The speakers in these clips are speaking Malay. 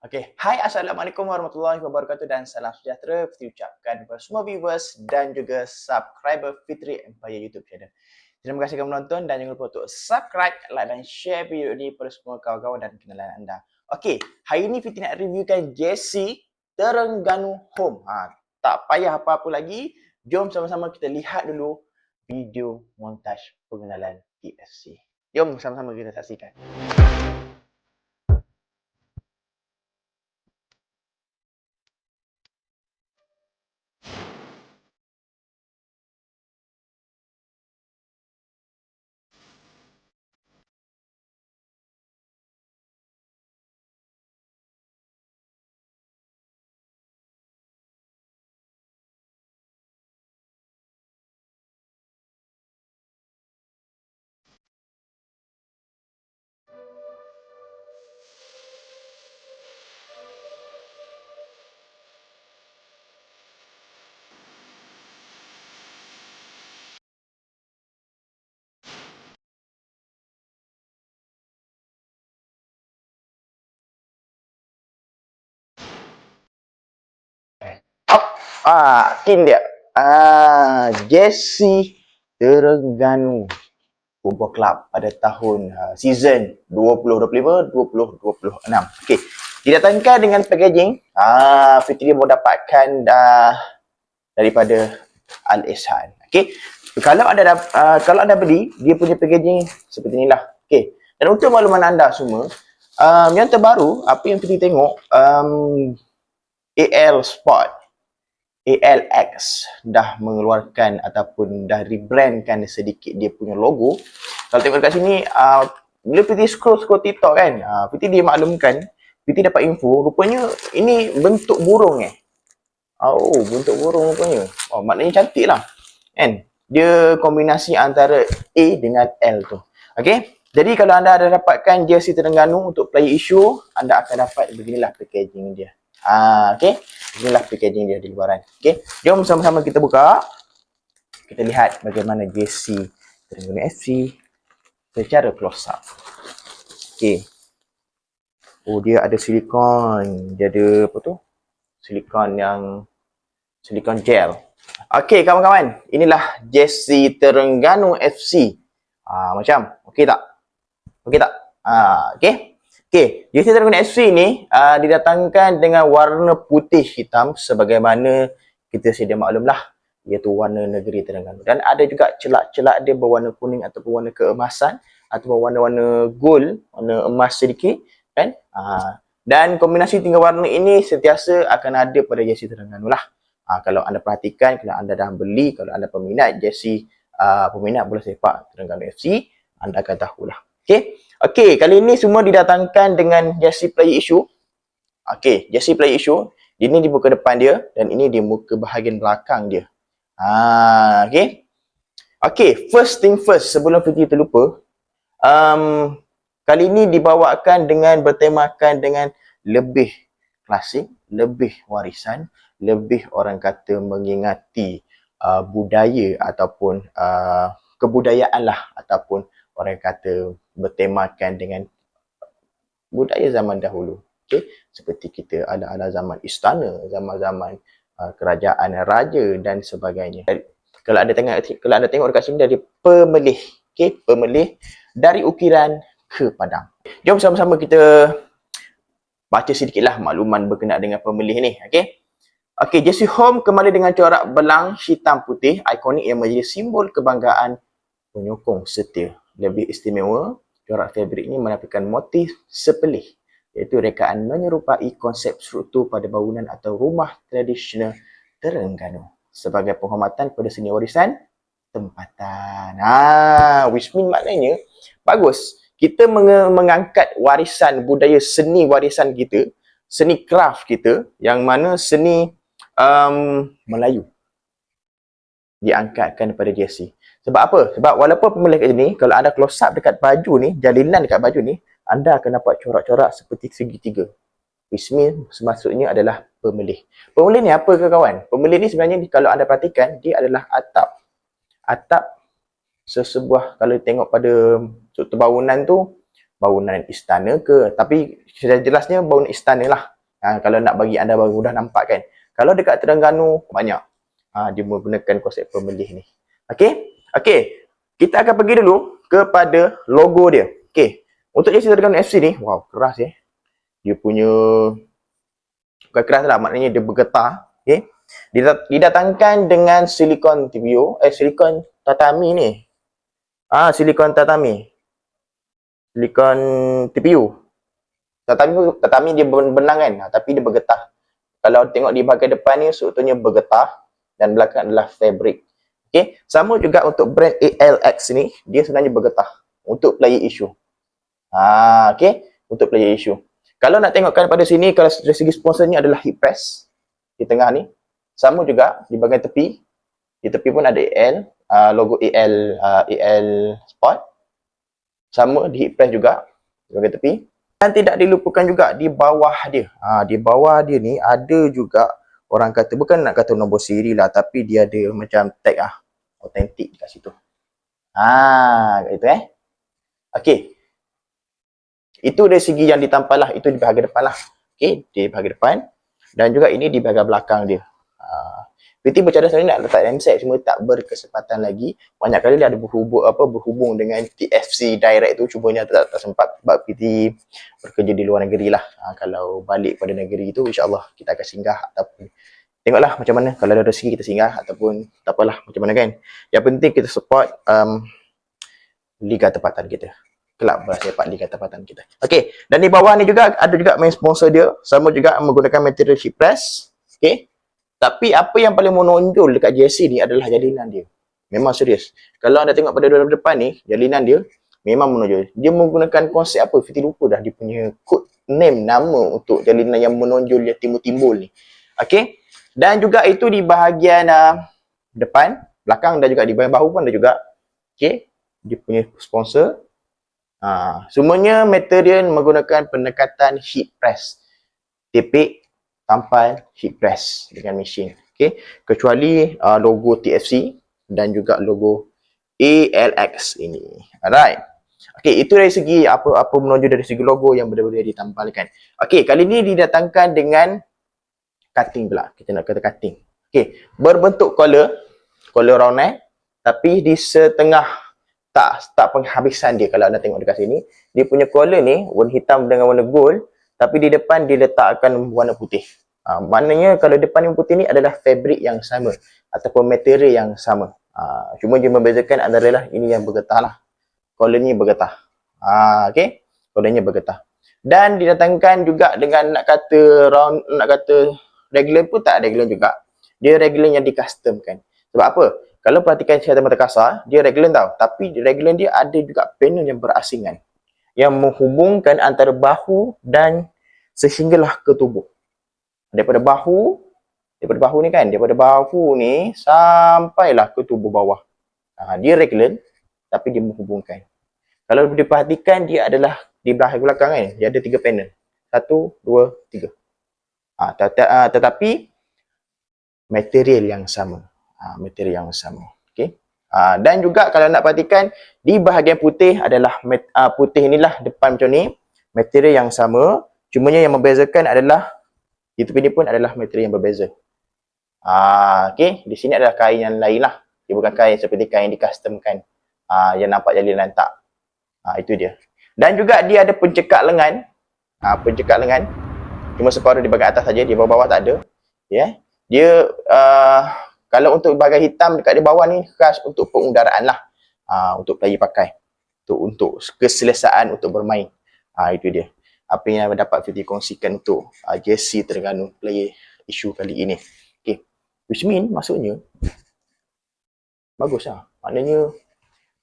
Okay, hai Assalamualaikum warahmatullahi wabarakatuh dan salam sejahtera Fitri ucapkan kepada semua viewers dan juga subscriber Fitri Empire YouTube channel. Terima kasih kerana menonton dan jangan lupa untuk subscribe, like dan share video ini kepada semua kawan-kawan dan kenalan anda. Okay, hari ini Fitri nak reviewkan JC Terengganu Home. Ha, tak payah apa-apa lagi, jom sama-sama kita lihat dulu video montaj pengenalan TFC. Jom sama-sama kita saksikan. Ah, tin dia. Ah, Jesse Terengganu Football Club pada tahun uh, season 2025-2026. Okey. Didatangkan dengan packaging. Ah, Fitri mau dapatkan dah daripada Al Ihsan. Okey. Kalau anda uh, kalau anda beli, dia punya packaging seperti inilah. Okey. Dan untuk makluman anda semua, um, yang terbaru, apa yang Fitri tengok, um, AL Sport ALX dah mengeluarkan ataupun dah rebrandkan sedikit dia punya logo. Kalau tengok dekat sini, uh, bila PT scroll-scroll TikTok kan, uh, PT dia maklumkan, PT dapat info, rupanya ini bentuk burung eh. Oh, bentuk burung rupanya. Oh, maknanya cantik lah. Kan? Dia kombinasi antara A dengan L tu. Okay? Jadi kalau anda ada dapatkan jersey Terengganu untuk play issue, anda akan dapat beginilah packaging dia. Ah, okay. Inilah packaging dia di luaran. Okay. Jom sama-sama kita buka. Kita lihat bagaimana JC Terengganu FC secara close up. Okay. Oh, dia ada silikon. Dia ada apa tu? Silikon yang silikon gel. Okay, kawan-kawan. Inilah JC Terengganu FC. Ah, macam. Okay tak? Okay tak? Ah, okay. JC Dragon FC ni uh, didatangkan dengan warna putih hitam sebagaimana kita sedia maklum lah iaitu warna negeri Terengganu. Dan ada juga celak-celak dia berwarna kuning ataupun warna keemasan ataupun warna-warna gold, warna emas sedikit kan? Uh, dan kombinasi tiga warna ini sentiasa akan ada pada jersey Terengganu lah. Uh, kalau anda perhatikan, kalau anda dah beli, kalau anda peminat jersey uh, peminat bola sepak Terengganu FC, anda akan tahulah. Okey. Okey, kali ini semua didatangkan dengan jersey play issue. Okey, jersey play issue. Ini di muka depan dia dan ini di muka bahagian belakang dia. Ha, okey. Okey, first thing first sebelum kita terlupa. Um, kali ini dibawakan dengan bertemakan dengan lebih klasik, lebih warisan, lebih orang kata mengingati uh, budaya ataupun uh, kebudayaan lah ataupun orang kata bertemakan dengan budaya zaman dahulu. Okay? Seperti kita ala-ala zaman istana, zaman-zaman uh, kerajaan raja dan sebagainya. Kalau anda tengok kalau anda tengok dekat sini dari pemelih, okay? pemelih dari ukiran ke padang. Jom sama-sama kita baca sedikitlah makluman berkenaan dengan pemelih ni, okey? Okey, Jesse Home kembali dengan corak belang hitam putih ikonik yang menjadi simbol kebanggaan penyokong setia lebih istimewa, corak fabrik ini menampilkan motif sepelih iaitu rekaan menyerupai konsep struktur pada bangunan atau rumah tradisional Terengganu sebagai penghormatan kepada seni warisan tempatan. Ah, which mean maknanya bagus. Kita meng- mengangkat warisan budaya seni warisan kita, seni craft kita yang mana seni um, Melayu diangkatkan pada JC. Sebab apa? Sebab walaupun pemelih kat sini, kalau anda close up dekat baju ni, jalinan dekat baju ni, anda akan dapat corak-corak seperti segitiga. Which means semaksudnya adalah pemelih. Pemelih ni apa ke kawan? Pemelih ni sebenarnya kalau anda perhatikan, dia adalah atap. Atap sesebuah, kalau tengok pada struktur bangunan tu, bangunan istana ke tapi jelasnya bangunan istana lah ha, kalau nak bagi anda mudah nampak kan kalau dekat Terengganu banyak ha, dia menggunakan konsep pemilih ni okey okey kita akan pergi dulu kepada logo dia. Okey untuk jersey Terengganu FC ni wow keras ya. Dia punya bukan keras lah maknanya dia bergetar okey. Didatangkan dengan silikon TPU eh silikon tatami ni. Ah silikon tatami. Silikon TPU tatami tatami dia benang kan? Ah, tapi dia bergetah kalau tengok di bahagian depan ni sebetulnya bergetah dan belakang adalah fabric okey? Sama juga untuk brand ALX ni dia sebenarnya bergetah untuk player issue. Ah okey? Untuk player issue. Kalau nak tengokkan pada sini kalau dari segi sponsornya adalah heat press di tengah ni. Sama juga di bahagian tepi. Di tepi pun ada AL uh, logo AL uh, AL Sport. Sama di heat press juga di bahagian tepi. Dan tidak dilupakan juga di bawah dia. Ha, di bawah dia ni ada juga orang kata bukan nak kata nombor siri lah tapi dia ada macam tag ah autentik kat situ. Ha kat itu eh? Okey. Itu dari segi yang ditampal lah. Itu di bahagian depan lah. Okey di bahagian depan. Dan juga ini di bahagian belakang dia. PT bercadang sebenarnya nak letak handset cuma tak berkesempatan lagi. Banyak kali dia ada berhubung apa berhubung dengan TFC direct tu. Cuma dia tak, tak sempat sebab PT bekerja di luar negeri lah. Ha, kalau balik pada negeri tu insya-Allah kita akan singgah ataupun tengoklah macam mana kalau ada rezeki kita singgah ataupun tak apalah macam mana kan. Yang penting kita support um, liga tempatan kita. Kelab bola sepak liga tempatan kita. Okey, dan di bawah ni juga ada juga main sponsor dia sama juga menggunakan material sheet press. Okey. Tapi apa yang paling menonjol dekat jersey ni adalah jalinan dia. Memang serius. Kalau anda tengok pada dalam depan ni, jalinan dia memang menonjol. Dia menggunakan konsep apa? Fiti lupa dah dia punya code name nama untuk jalinan yang menonjol yang timbul-timbul ni. Okay. Dan juga itu di bahagian uh, depan, belakang dan juga di bahagian bahu pun ada juga. Okay. Dia punya sponsor. Uh, semuanya material menggunakan pendekatan heat press. Tipik tampal heat press dengan mesin. Okay. Kecuali uh, logo TFC dan juga logo ALX ini. Alright. Okay, itu dari segi apa-apa menunjuk dari segi logo yang benar-benar ditampalkan. Okay, kali ini didatangkan dengan cutting pula. Kita nak kata cutting. Okay, berbentuk collar. Collar round neck. Tapi di setengah tak tak penghabisan dia kalau anda tengok dekat sini. Dia punya collar ni warna hitam dengan warna gold tapi di depan diletakkan warna putih. Ha, maknanya kalau depan yang putih ni adalah fabric yang sama ataupun material yang sama. Ha, cuma dia membezakan adalah ini yang bergetah lah. Collar ni bergetah. Ha, okay. Collar ni bergetah. Dan didatangkan juga dengan nak kata round, nak kata regular pun tak regular juga. Dia regular yang dicustomkan. Sebab apa? Kalau perhatikan secara mata kasar, dia regular tau. Tapi regular dia ada juga panel yang berasingan yang menghubungkan antara bahu dan sehinggalah ke tubuh. Daripada bahu, daripada bahu ni kan, daripada bahu ni sampailah ke tubuh bawah. Ha, dia regular tapi dia menghubungkan. Kalau diperhatikan dia adalah di belakang belakang kan, dia ada tiga panel. Satu, dua, tiga. Tet uh, tetapi material yang sama. Ha, material yang sama. Okay. Uh, dan juga kalau nak perhatikan di bahagian putih adalah putih inilah depan macam ni material yang sama cuma yang membezakan adalah itu ini pun adalah material yang berbeza okay. di sini adalah kain yang lain lah dia bukan kain seperti kain yang dicustomkan uh, yang nampak jalinan tak uh, itu dia dan juga dia ada pencekak lengan pencekak lengan cuma separuh di bahagian atas saja di bawah-bawah tak ada ya yeah. dia uh, kalau untuk bahagian hitam dekat di bawah ni khas untuk pengudaraan lah. Ha, untuk player pakai. Untuk, untuk keselesaan untuk bermain. Ha, itu dia. Apa yang dapat Fiti kongsikan untuk uh, jersey Terengganu player isu kali ini. Okay. Which mean maksudnya bagus lah. Maknanya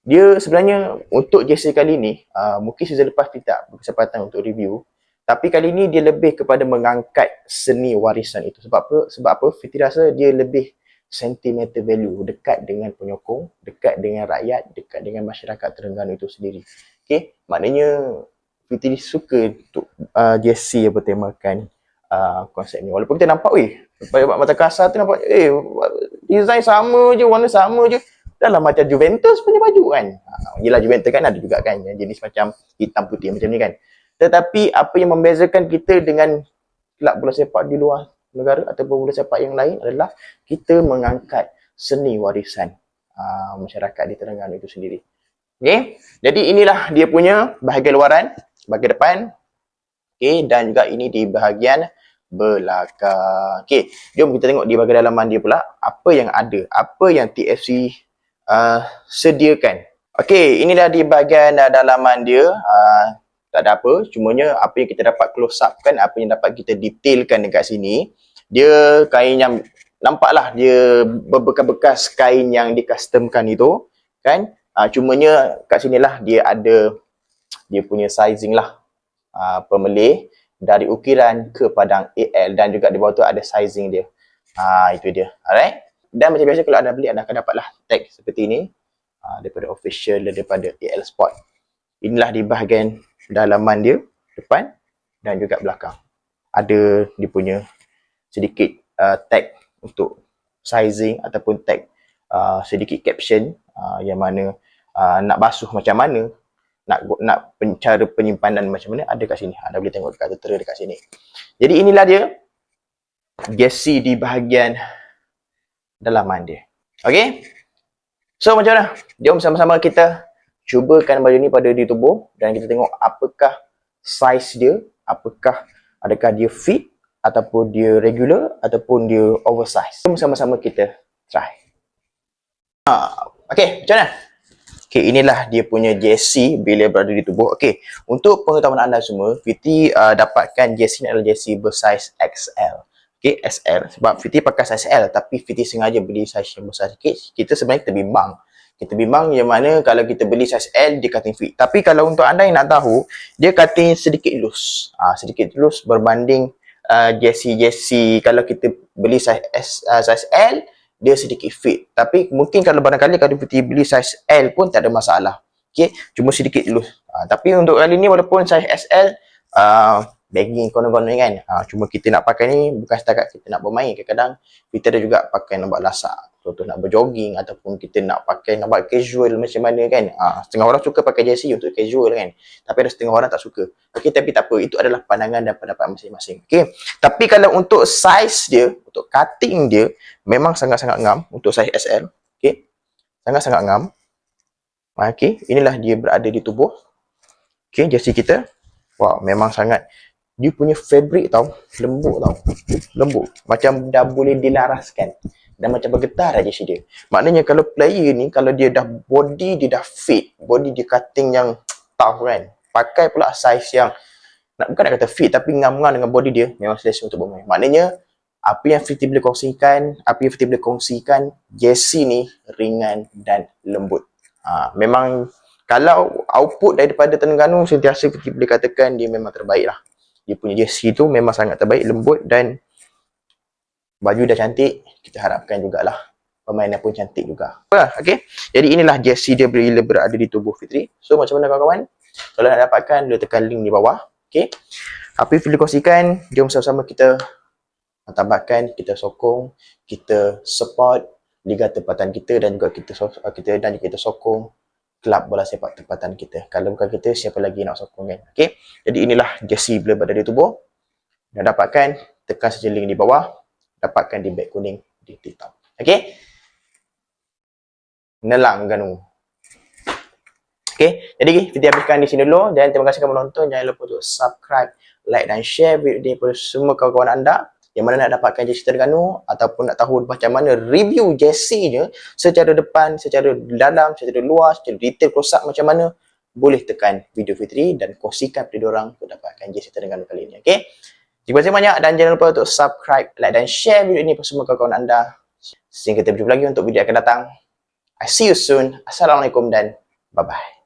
dia sebenarnya untuk jersey kali ni uh, mungkin season lepas kita berkesempatan untuk review tapi kali ni dia lebih kepada mengangkat seni warisan itu. Sebab apa? Sebab apa? Fiti rasa dia lebih sentimental value dekat dengan penyokong, dekat dengan rakyat, dekat dengan masyarakat Terengganu itu sendiri. Okay, maknanya kita suka untuk uh, jersey yang bertemakan uh, konsep ni. Walaupun kita nampak, weh, lepas mata kasar tu nampak, eh, design sama je, warna sama je. Dah lah macam Juventus punya baju kan. Ha, yelah Juventus kan ada juga kan yang jenis macam hitam putih macam ni kan. Tetapi apa yang membezakan kita dengan kelab bola sepak di luar negara ataupun bola sepak yang lain adalah kita mengangkat seni warisan uh, masyarakat di Terengganu itu sendiri. Okay. Jadi inilah dia punya bahagian luaran, bahagian depan. Okay. Dan juga ini di bahagian belakang. Okay. Jom kita tengok di bahagian dalaman dia pula. Apa yang ada. Apa yang TFC uh, sediakan. Okay. Inilah di bahagian uh, dalaman dia. Uh, tak ada apa. Cumanya apa yang kita dapat close up kan. Apa yang dapat kita detailkan dekat sini. Dia kain yang nampaklah dia berbekas-bekas kain yang dicustomkan itu. Kan. Uh, cumanya kat sinilah dia ada dia punya sizing lah. Uh, pemelih dari ukiran ke padang AL dan juga di bawah tu ada sizing dia. Ha, itu dia. Alright. Dan macam biasa kalau anda beli anda akan dapatlah tag seperti ini ha, daripada official daripada AL Sport. Inilah di bahagian dalaman dia depan dan juga belakang. Ada dia punya sedikit uh, tag untuk sizing ataupun tag uh, sedikit caption uh, yang mana uh, nak basuh macam mana nak nak cara penyimpanan macam mana ada kat sini. Anda boleh tengok dekat tertera dekat sini. Jadi inilah dia jersey di bahagian dalaman dia. Okay? So macam mana? Jom sama-sama kita cubakan baju ni pada di tubuh dan kita tengok apakah size dia, apakah adakah dia fit ataupun dia regular ataupun dia oversize. Jom sama-sama kita try. Ha, okay, macam mana? Okay, inilah dia punya jersey bila berada di tubuh. Okay, untuk pengetahuan anda semua, Fiti uh, dapatkan jersey ni adalah jersey bersaiz XL. Okay, SL. Sebab Fiti pakai size L tapi Fiti sengaja beli size yang besar sikit. Kita sebenarnya kita bimbang. Kita bimbang yang mana kalau kita beli size L, dia cutting fit. Tapi kalau untuk anda yang nak tahu, dia cutting sedikit loose. Uh, sedikit loose berbanding uh, jersey-jersey kalau kita beli size, S, uh, size L, dia sedikit fit. Tapi mungkin kalau barangkali kalau kita beli size L pun tak ada masalah. Okay, cuma sedikit loose. Uh, tapi untuk kali ni walaupun size SL, uh, baggy konon-konon kan. Uh, cuma kita nak pakai ni bukan setakat kita nak bermain. Kadang-kadang kita ada juga pakai nak buat lasak. Contoh nak berjogging ataupun kita nak pakai nak buat casual macam mana kan. Uh, setengah orang suka pakai jersey untuk casual kan. Tapi ada setengah orang tak suka. Okay, tapi tak apa. Itu adalah pandangan dan pendapat masing-masing. Okay. Tapi kalau untuk size dia, untuk cutting dia, memang sangat-sangat ngam untuk size SL. Okay. Sangat-sangat ngam. Okay. Inilah dia berada di tubuh. Okay, jersey kita. Wow, memang sangat dia punya fabric tau lembut tau. Lembut. Macam dah boleh dilaraskan. Dan macam bergetar aja sih dia. Maknanya kalau player ni kalau dia dah body dia dah fit body dia cutting yang tough kan pakai pula size yang nak bukan nak kata fit tapi ngam-ngam dengan body dia memang selesa untuk bermain. Maknanya apa yang Fiti boleh kongsikan apa yang Fiti boleh kongsikan jersey ni ringan dan lembut. Ha, memang kalau output daripada Terengganu sentiasa Fiti boleh katakan dia memang terbaik lah dia punya jersey tu memang sangat terbaik, lembut dan baju dah cantik, kita harapkan jugalah permainan pun cantik juga. Okay, jadi inilah jersey dia bila berada di tubuh Fitri. So macam mana kawan-kawan? Kalau nak dapatkan, boleh tekan link di bawah. Okay, apa yang kongsikan, jom sama-sama kita tambahkan, kita sokong, kita support liga tempatan kita dan juga kita kita dan juga kita sokong kelab bola sepak tempatan kita. Kalau bukan kita, siapa lagi nak sokong kan? Okay. Jadi inilah jersey bila berada di tubuh. Nak dapatkan, tekan saja link di bawah. Dapatkan di beg kuning di TikTok. Okay. Nelang ganu. Okay. Jadi kita habiskan di sini dulu. Dan terima kasih kerana menonton. Jangan lupa untuk subscribe, like dan share video ini kepada semua kawan-kawan anda yang mana nak dapatkan jersey Terengganu ataupun nak tahu macam mana review jersey-nya secara depan, secara dalam, secara luar, secara detail up macam mana boleh tekan video Fitri dan kongsikan kepada orang untuk dapatkan jersey Terengganu kali ini. Okay? Terima kasih banyak dan jangan lupa untuk subscribe, like dan share video ini kepada semua kawan-kawan anda. Sehingga kita berjumpa lagi untuk video akan datang. I see you soon. Assalamualaikum dan bye-bye.